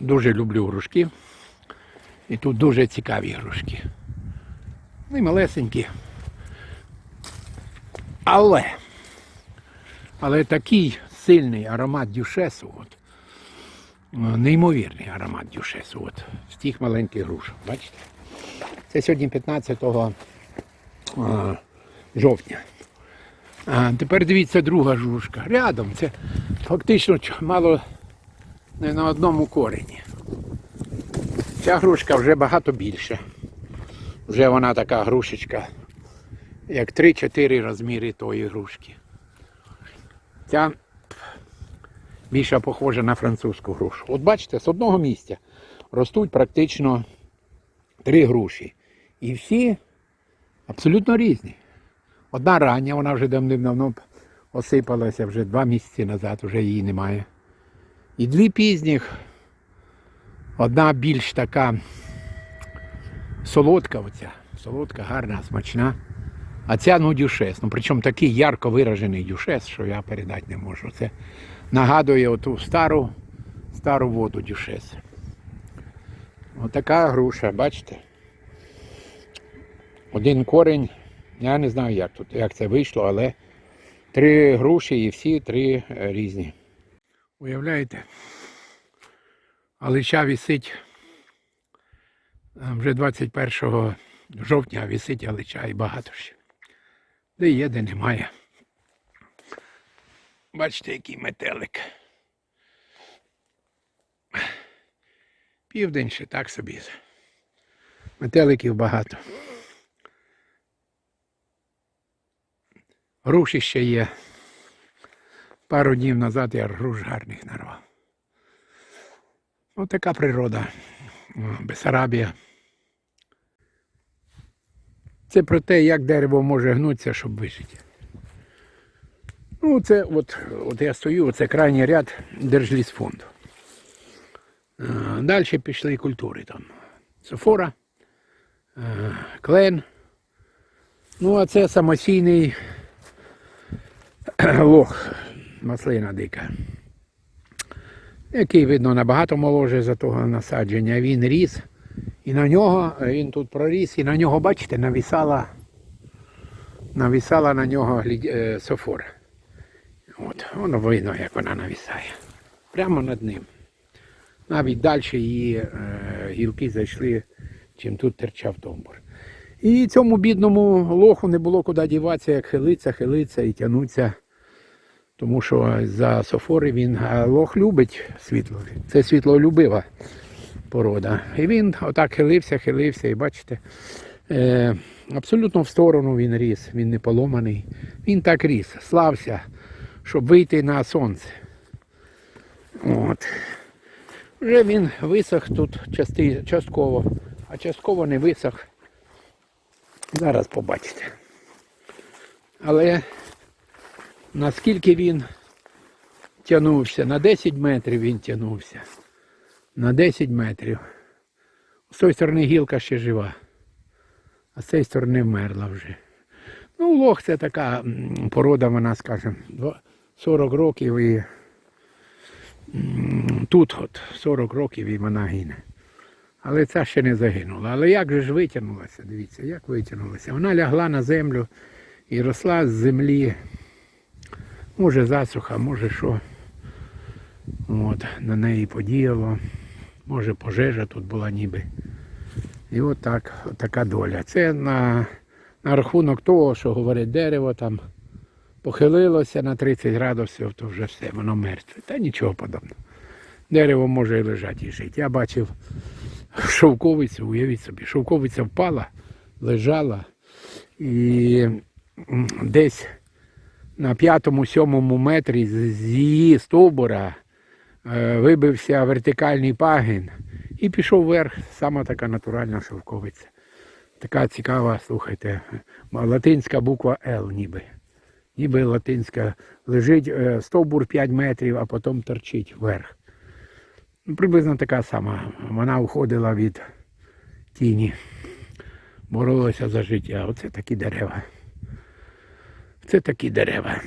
Дуже люблю грушки. І тут дуже цікаві грушки. Ну і малесенькі. Але, але такий сильний аромат дюшесу, от, е, неймовірний аромат дюшесу от, з тих маленьких груш. Бачите? Це сьогодні 15 е, жовтня. А тепер дивіться друга жушка. Рядом. Це фактично мало не на одному корені. Ця грушка вже багато більше. Вже вона така грушечка, як 3-4 розміри тої грушки. Ця більше похожа на французьку грушу. От бачите, з одного місця ростуть практично три груші. І всі абсолютно різні. Одна рання, вона вже давним-давно осипалася, вже два місяці назад, вже її немає. І дві пізніх, одна більш така солодка, оця, солодка, гарна, смачна. А ця ну дюшес. Ну, причому такий ярко виражений дюшес, що я передати не можу. Це нагадує оту стару, стару воду дюшес. Отака груша, бачите? Один корень, я не знаю, як тут, як це вийшло, але три груші і всі три е, різні. Уявляєте? Алича висить е, вже 21 жовтня висить алича і багато ще. Де є, де немає. Бачите, який метелик. Південь ще так собі. Метеликів багато. Груші ще є. Пару днів назад я груш гарних нарвав. Ось така природа. Бесарабія. Це про те, як дерево може гнутися, щоб вижити. Ну, це от, от я стою, це крайній ряд Держлісфонду. Далі пішли культури там. Софора, е, клен. Ну, а це самосійний лох, маслина дика. Який, видно, набагато моложе за того насадження. Він ріс. І на нього, він тут проріс, і на нього, бачите, навісала, навісала на нього е. От, воно видно, як вона навісає. Прямо над ним. Навіть далі її е, гілки зайшли, чим тут терчав томбур. І цьому бідному лоху не було куди діватися, як хилиться, хилиться і тягнуться. Тому що за софори він лох любить світло. Це світлолюбива порода. І він отак хилився, хилився, і бачите, е, абсолютно в сторону він ріс, він не поломаний. Він так ріс, слався, щоб вийти на сонце. От. Вже він висох тут части, частково, а частково не висох. Зараз побачите. Але наскільки він тягнувся, на 10 метрів він тягнувся. На 10 метрів. З тої сторони гілка ще жива, а з цієї сторони вмерла вже. Ну, лох це така порода, вона, скажімо, 40 років і тут от 40 років і вона гине. Але ця ще не загинула. Але як же ж витягнулася, дивіться, як витягнулася. Вона лягла на землю і росла з землі. Може засуха, може що. От, на неї подіяло. Може пожежа тут була ніби. І от так, от така доля. Це на, на рахунок того, що говорить дерево там похилилося на 30 градусів, то вже все, воно мертве. Та нічого подобного. Дерево може і лежати і жити. Я бачив шовковицю, уявіть собі, шовковиця впала, лежала і десь на п'ятому-сьомому метрі з її стовбура е, вибився вертикальний пагін і пішов вверх, сама така натуральна шовковиця. Така цікава, слухайте, латинська буква Л ніби. Ніби латинська лежить е, стовбур 5 метрів, а потім торчить вверх. Ну, Приблизно така сама. Вона уходила від тіні, боролася за життя. Оце такі дерева. Це такі дерева.